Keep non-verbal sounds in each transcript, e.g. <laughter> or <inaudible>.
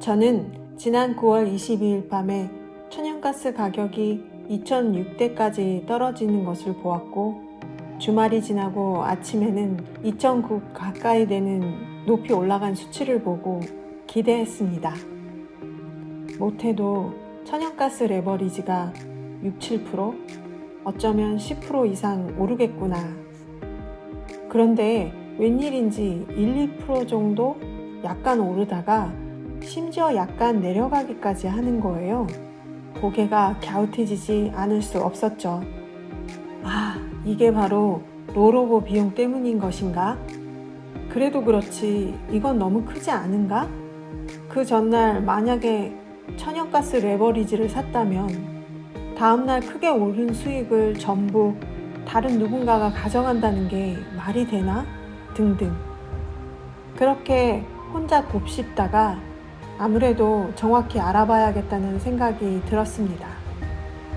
저는 지난 9월 22일 밤에 천연가스 가격이 2,006대까지 떨어지는 것을 보았고 주말이 지나고 아침에는 2,009 가까이 되는 높이 올라간 수치를 보고 기대했습니다. 못해도 천연가스 레버리지가 6, 7% 어쩌면 10% 이상 오르겠구나. 그런데 웬일인지 1, 2% 정도 약간 오르다가 심지어 약간 내려가기까지 하는 거예요. 고개가 갸웃해지지 않을 수 없었죠. 아, 이게 바로 로로보 비용 때문인 것인가? 그래도 그렇지, 이건 너무 크지 않은가? 그 전날 만약에 천연가스 레버리지를 샀다면 다음날 크게 오른 수익을 전부 다른 누군가가 가져간다는 게 말이 되나? 등등. 그렇게 혼자 곱씹다가 아무래도 정확히 알아봐야겠다는 생각이 들었습니다.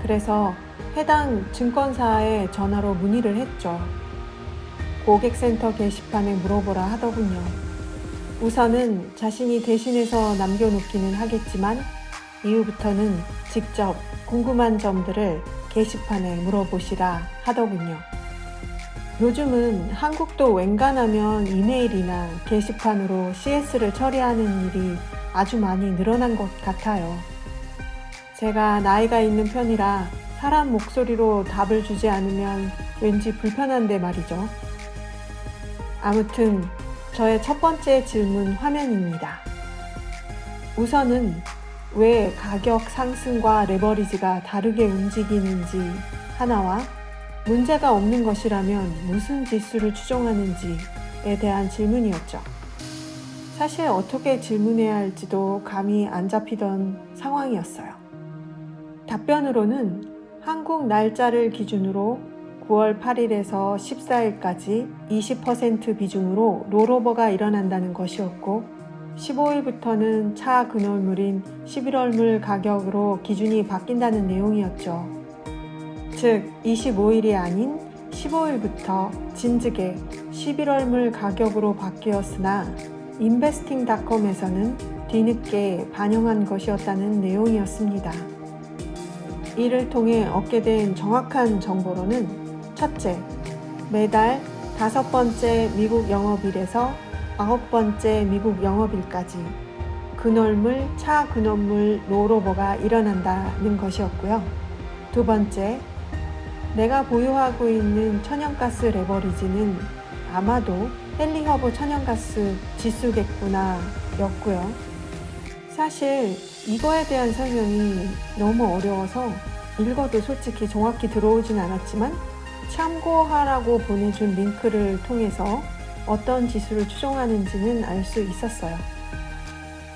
그래서 해당 증권사에 전화로 문의를 했죠. 고객센터 게시판에 물어보라 하더군요. 우선은 자신이 대신해서 남겨놓기는 하겠지만 이후부터는 직접 궁금한 점들을 게시판에 물어보시라 하더군요. 요즘은 한국도 웬간하면 이메일이나 게시판으로 CS를 처리하는 일이 아주 많이 늘어난 것 같아요. 제가 나이가 있는 편이라 사람 목소리로 답을 주지 않으면 왠지 불편한데 말이죠. 아무튼 저의 첫 번째 질문 화면입니다. 우선은 왜 가격 상승과 레버리지가 다르게 움직이는지 하나와 문제가 없는 것이라면 무슨 지수를 추종하는지에 대한 질문이었죠. 사실 어떻게 질문해야 할지도 감이 안 잡히던 상황이었어요. 답변으로는 한국 날짜를 기준으로 9월 8일에서 14일까지 20% 비중으로 롤오버가 일어난다는 것이었고 15일부터는 차 근월물인 11월물 가격으로 기준이 바뀐다는 내용이었죠. 즉 25일이 아닌 15일부터 진즉에 11월물 가격으로 바뀌었으나 인베스팅닷컴에서는 뒤늦게 반영한 것이었다는 내용이었습니다. 이를 통해 얻게 된 정확한 정보로는 첫째, 매달 다섯 번째 미국 영업일에서 아홉 번째 미국 영업일까지 근월물, 차 근원물 롤오버가 일어난다는 것이었고요. 두 번째, 내가 보유하고 있는 천연가스 레버리지는 아마도 헨리허브 천연가스 지수겠구나 였고요. 사실 이거에 대한 설명이 너무 어려워서 읽어도 솔직히 정확히 들어오진 않았지만 참고하라고 보내준 링크를 통해서 어떤 지수를 추종하는지는 알 수 있었어요.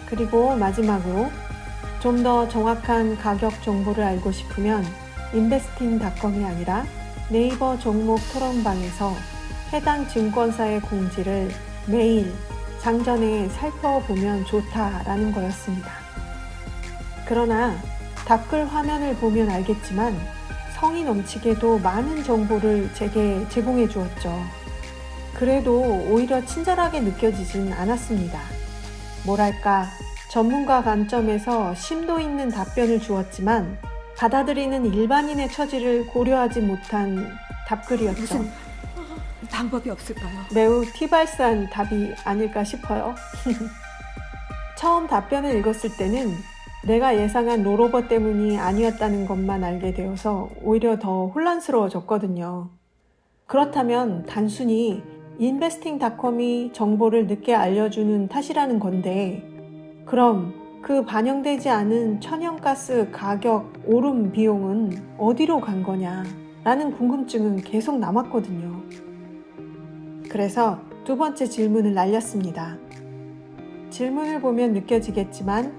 그리고 마지막으로 좀 더 정확한 가격 정보를 알고 싶으면 인베스팅닷컴이 아니라 네이버 종목 토론방에서 해당 증권사의 공지를 매일 장전에 살펴보면 좋다라는 거였습니다. 그러나 답글 화면을 보면 알겠지만 성의 넘치게도 많은 정보를 제게 제공해 주었죠. 그래도 오히려 친절하게 느껴지진 않았습니다. 뭐랄까, 전문가 관점에서 심도 있는 답변을 주었지만 받아들이는 일반인의 처지를 고려하지 못한 답글이었죠. 무슨 방법이 없을까요? 매우 티발산 답이 아닐까 싶어요. <laughs> 처음 답변을 읽었을 때는 내가 예상한 롤오버 때문이 아니었다는 것만 알게 되어서 오히려 더 혼란스러워졌거든요. 그렇다면 단순히 인베스팅닷컴이 정보를 늦게 알려주는 탓이라는 건데, 그럼 그 반영되지 않은 천연가스 가격 오름 비용은 어디로 간 거냐? 라는 궁금증은 계속 남았거든요. 그래서 두 번째 질문을 날렸습니다. 질문을 보면 느껴지겠지만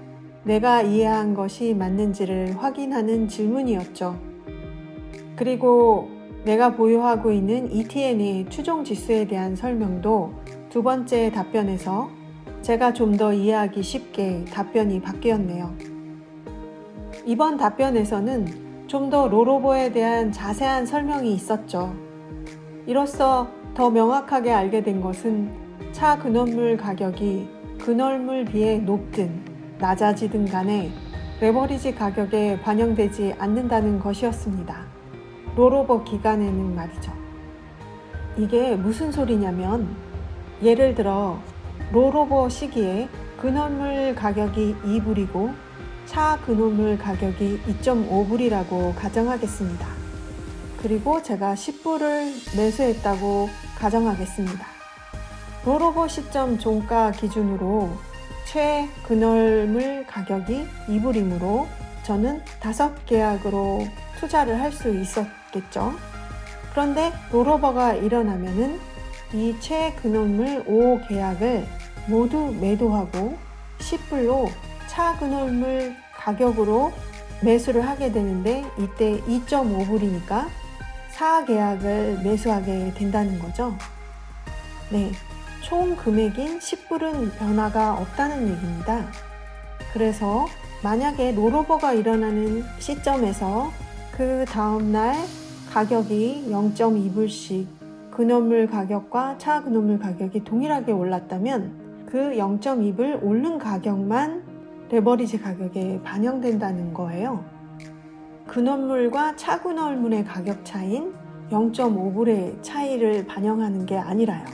내가 이해한 것이 맞는지를 확인하는 질문이었죠. 그리고 내가 보유하고 있는 ETN의 추종 지수에 대한 설명도 두 번째 답변에서 제가 좀 더 이해하기 쉽게 답변이 바뀌었네요. 이번 답변에서는 좀더 롤오버에 대한 자세한 설명이 있었죠. 이로써 더 명확하게 알게 된 것은 차 근원물 가격이 근월물 비해 높든 낮아지든 간에 레버리지 가격에 반영되지 않는다는 것이었습니다. 롤오버 기간에는 말이죠. 이게 무슨 소리냐면 예를 들어 롤오버 시기에 근원물 가격이 2불이고 차 근원물 가격이 2.5불이라고 가정하겠습니다. 그리고 제가 10불을 매수했다고 가정하겠습니다. 롤오버 시점 종가 기준으로 최근월물 가격이 2불이므로 저는 다섯 계약으로 투자를 할 수 있었겠죠. 그런데 롤오버가 일어나면은 이 최근월물 5 계약을 모두 매도하고 10불로 차근월물 가격으로 매수를 하게 되는데 이때 2.5불이니까 4 계약을 매수하게 된다는 거죠. 네. 총 금액인 10불은 변화가 없다는 얘기입니다. 그래서 만약에 롤오버가 일어나는 시점에서 그 다음날 가격이 0.2불씩 근원물 가격과 차 근원물 가격이 동일하게 올랐다면 그 0.2불 오른 가격만 레버리지 가격에 반영된다는 거예요. 근원물과 차 근원물의 가격 차인 0.5불의 차이를 반영하는 게 아니라요.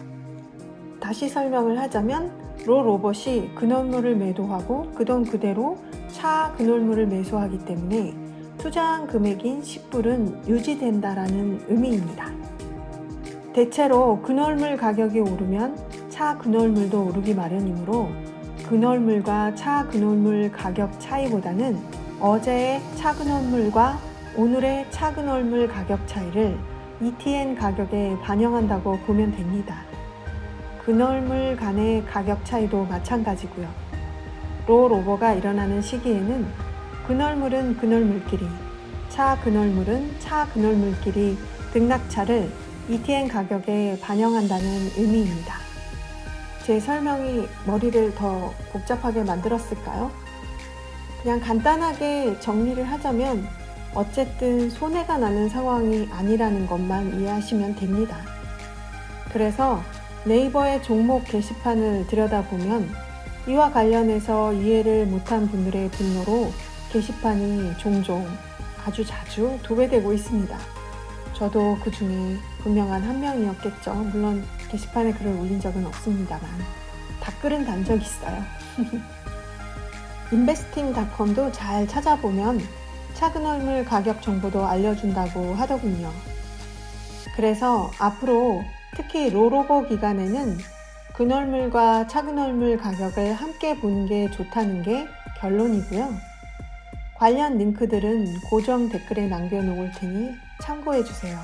다시 설명을 하자면 롤오버 시 근원물을 매도하고 그 돈 그대로 차 근원물을 매수하기 때문에 투자한 금액인 10불은 유지된다라는 의미입니다. 대체로 근원물 가격이 오르면 차 근원물도 오르기 마련이므로 근원물과 차 근원물 가격 차이보다는 어제의 차 근원물과 오늘의 차 근원물 가격 차이를 ETN 가격에 반영한다고 보면 됩니다. 근월물 간의 가격 차이도 마찬가지고요. 롤오버가 일어나는 시기에는 근월물은 근월물끼리, 차 근월물은 차 근월물끼리 등락차를 ETN 가격에 반영한다는 의미입니다. 제 설명이 머리를 더 복잡하게 만들었을까요? 그냥 간단하게 정리를 하자면 어쨌든 손해가 나는 상황이 아니라는 것만 이해하시면 됩니다. 그래서 네이버의 종목 게시판을 들여다보면 이와 관련해서 이해를 못한 분들의 분노로 게시판이 종종 아주 자주 도배되고 있습니다. 저도 그 중에 분명한 한 명이었겠죠. 물론 게시판에 글을 올린 적은 없습니다만 댓글은 단 적 있어요. <laughs> 인베스팅닷컴도 잘 찾아보면 차근월물 가격 정보도 알려준다고 하더군요. 그래서 앞으로 특히 롤오버 기간에는 근월물과 차근월물 가격을 함께 보는 게 좋다는 게 결론이고요. 관련 링크들은 고정 댓글에 남겨놓을 테니 참고해 주세요.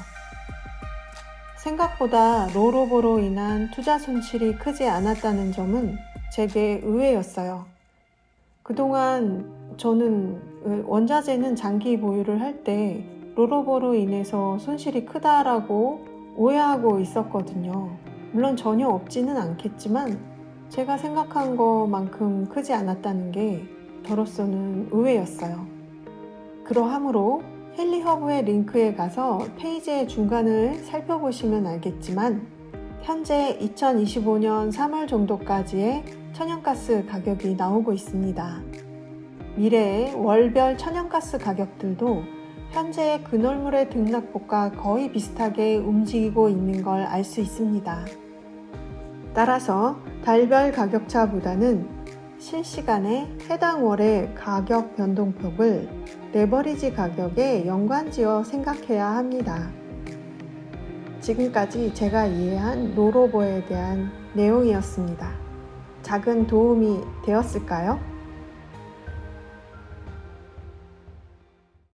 생각보다 롤오버로 인한 투자 손실이 크지 않았다는 점은 제게 의외였어요. 그동안 저는 원자재는 장기 보유를 할때 롤오버로 인해서 손실이 크다라고 오해하고 있었거든요. 물론 전혀 없지는 않겠지만 제가 생각한 것만큼 크지 않았다는 게 저로서는 의외였어요. 그러하므로 헨리허브의 링크에 가서 페이지의 중간을 살펴보시면 알겠지만 현재 2025년 3월 정도까지의 천연가스 가격이 나오고 있습니다. 미래의 월별 천연가스 가격들도 현재의 근월물의 등락폭과 거의 비슷하게 움직이고 있는 걸 알 수 있습니다. 따라서 달별 가격차보다는 실시간에 해당 월의 가격 변동폭을 레버리지 가격에 연관지어 생각해야 합니다. 지금까지 제가 이해한 롤오버에 대한 내용이었습니다. 작은 도움이 되었을까요?